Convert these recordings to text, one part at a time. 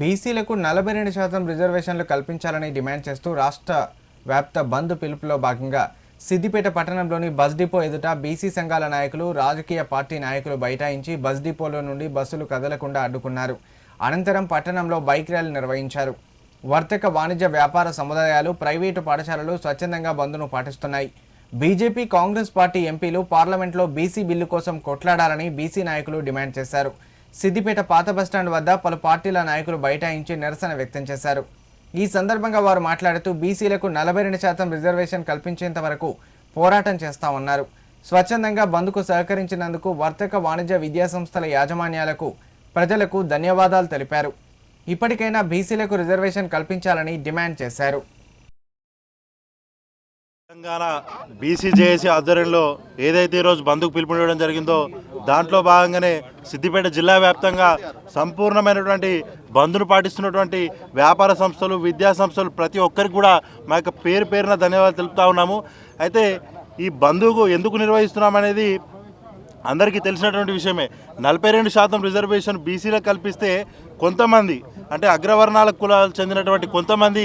బీసీలకు నలభై రెండు శాతం రిజర్వేషన్లు కల్పించాలని డిమాండ్ చేస్తూ రాష్ట్ర వ్యాప్త బంద్ పిలుపులో భాగంగా సిద్దిపేట పట్టణంలోని బస్ డిపో ఎదుట బీసీ సంఘాల నాయకులు రాజకీయ పార్టీ నాయకులు బైఠాయించి బస్ డిపోలో నుండి బస్సులు కదలకుండా అడ్డుకున్నారు. అనంతరం పట్టణంలో బైక్ ర్యాలీ నిర్వహించారు. వర్తక వాణిజ్య వ్యాపార సముదాయాలు ప్రైవేటు పాఠశాలలు స్వచ్ఛందంగా బంద్ను పాటిస్తున్నాయి. బీజేపీ కాంగ్రెస్ పార్టీ ఎంపీలు పార్లమెంట్లో బీసీ బిల్లు కోసం కొట్లాడాలని బీసీ నాయకులు డిమాండ్ చేశారు. సిద్దిపేట పాత బస్టాండ్ వద్ద పలు పార్టీల నాయకులు బైఠాయించి నిరసన వ్యక్తం చేశారు. ఈ సందర్భంగా వారు మాట్లాడుతూ బీసీలకు నలభై రెండు శాతం రిజర్వేషన్ కల్పించేంత వరకు పోరాటం చేస్తామన్నారు స్వచ్ఛందంగా బంద్కు సహకరించినందుకు వర్తక వాణిజ్య విద్యా సంస్థల యాజమాన్యాలకు ప్రజలకు ధన్యవాదాలు తెలిపారు. ఇప్పటికైనా బీసీలకు రిజర్వేషన్ కల్పించాలని డిమాండ్ చేశారు. తెలంగాణ బీసీజేఏసీ ఆధ్వర్యంలో ఏదైతే ఈరోజు బంధుకు పిలుపునివ్వడం జరిగిందో దాంట్లో భాగంగానే సిద్దిపేట జిల్లా వ్యాప్తంగా సంపూర్ణమైనటువంటి బంధును పాటిస్తున్నటువంటి వ్యాపార సంస్థలు విద్యా సంస్థలు ప్రతి ఒక్కరికి కూడా మా యొక్క పేరు పేరున ధన్యవాదాలు తెలుపుతా ఉన్నాము. అయితే ఈ బంధువుకు ఎందుకు నిర్వహిస్తున్నామనేది అందరికీ తెలిసినటువంటి విషయమే. నలభై రెండు శాతం రిజర్వేషన్ బీసీలకు కల్పిస్తే కొంతమంది అంటే అగ్రవర్ణాల కులాలకు చెందినటువంటి కొంతమంది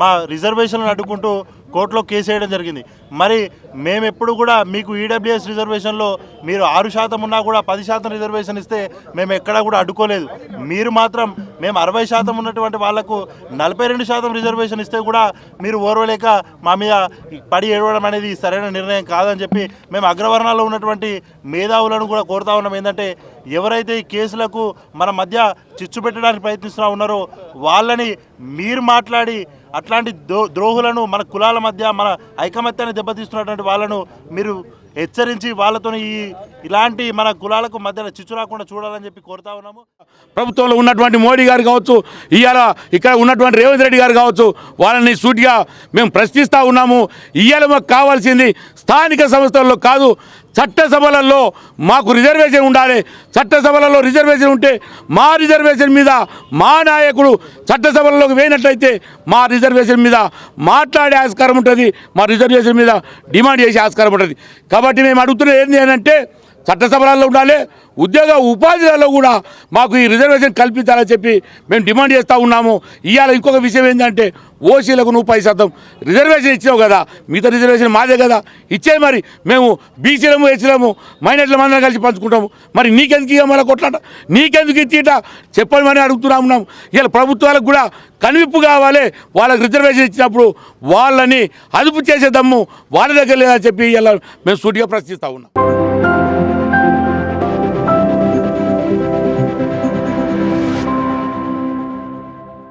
మా రిజర్వేషన్లను అడ్డుకుంటూ కోర్టులో కేసు వేయడం జరిగింది. మరి మేము ఎప్పుడు కూడా మీకు ఈడబ్ల్యూఎస్ రిజర్వేషన్లో మీరు ఆరు శాతం ఉన్నా కూడా పది శాతం రిజర్వేషన్ ఇస్తే మేము ఎక్కడా కూడా అడ్డుకోలేదు. మీరు మాత్రం మేము అరవై శాతం ఉన్నటువంటి వాళ్ళకు నలభై రెండు శాతం రిజర్వేషన్ ఇస్తే కూడా మీరు ఓర్వలేక మా మీద పడి ఏడవడం అనేది సరైన నిర్ణయం కాదని చెప్పి మేము అగ్రవర్ణాల్లో ఉన్నటువంటి మేధావులను కూడా కోరుతా ఉన్నాం. ఏంటంటే ఎవరైతే ఈ కేసులకు మన మధ్య చిచ్చు పెట్టడానికి ప్రయత్నిస్తూ ఉన్నారో వాళ్ళని మీరు మాట్లాడి అట్లాంటి ద్రోహులను మన కులాల మధ్య మన ఐకమత్యాన్ని దెబ్బతీస్తున్నటువంటి వాళ్ళను మీరు హెచ్చరించి వాళ్ళతో ఈ ఇలాంటి మన కులాలకు మధ్యలో చిచ్చు రాకుండా చూడాలని చెప్పి కోరుతా ఉన్నాము. ప్రభుత్వంలో ఉన్నటువంటి మోడీ గారు కావచ్చు ఇవాళ ఇక్కడ ఉన్నటువంటి రేవంత్ రెడ్డి గారు కావచ్చు వాళ్ళని సూటిగా మేము ప్రశ్నిస్తూ ఉన్నాము. ఇవాళ మాకు కావాల్సింది స్థానిక సంస్థల్లో కాదు చట్టసభలలో మాకు రిజర్వేషన్ ఉండాలి. చట్టసభలలో రిజర్వేషన్ ఉంటే మా రిజర్వేషన్ మీద మా నాయకుడు చట్టసభలలోకి వేయినట్లయితే మా రిజర్వేషన్ మీద మాట్లాడే ఆస్కారం ఉంటుంది. మా రిజర్వేషన్ మీద డిమాండ్ చేసే ఆస్కారం ఉంటుంది. కాబట్టి మేము అడుగుతున్నది ఏంటి అంటే చట్టసభలలో ఉండాలి ఉద్యోగ ఉపాధిలో కూడా మాకు ఈ రిజర్వేషన్ కల్పించాలని చెప్పి మేము డిమాండ్ చేస్తూ ఉన్నాము. ఇవాళ ఇంకొక విషయం ఏంటంటే ఓసీలకు నువ్వు పది శాతం రిజర్వేషన్ ఇచ్చావు కదా మిగతా రిజర్వేషన్ మాదే కదా. ఇచ్చే మరి మేము బీసీలము ఎస్సీలము మైనర్ల మందరం కలిసి పంచుకుంటాము. మరి నీకెందుకు ఇక మన కొట్లాట? నీకెందుకు ఇచ్చిట చెప్పండి మరి అడుగుతున్నాము ఇలా ప్రభుత్వాలకు కూడా కనువిప్పు కావాలి. వాళ్ళకి రిజర్వేషన్ ఇచ్చినప్పుడు వాళ్ళని అదుపు చేసే దమ్ము వాళ్ళ దగ్గర లేదని చెప్పి ఇలా మేము సూటిగా ప్రశ్నిస్తూ ఉన్నాం.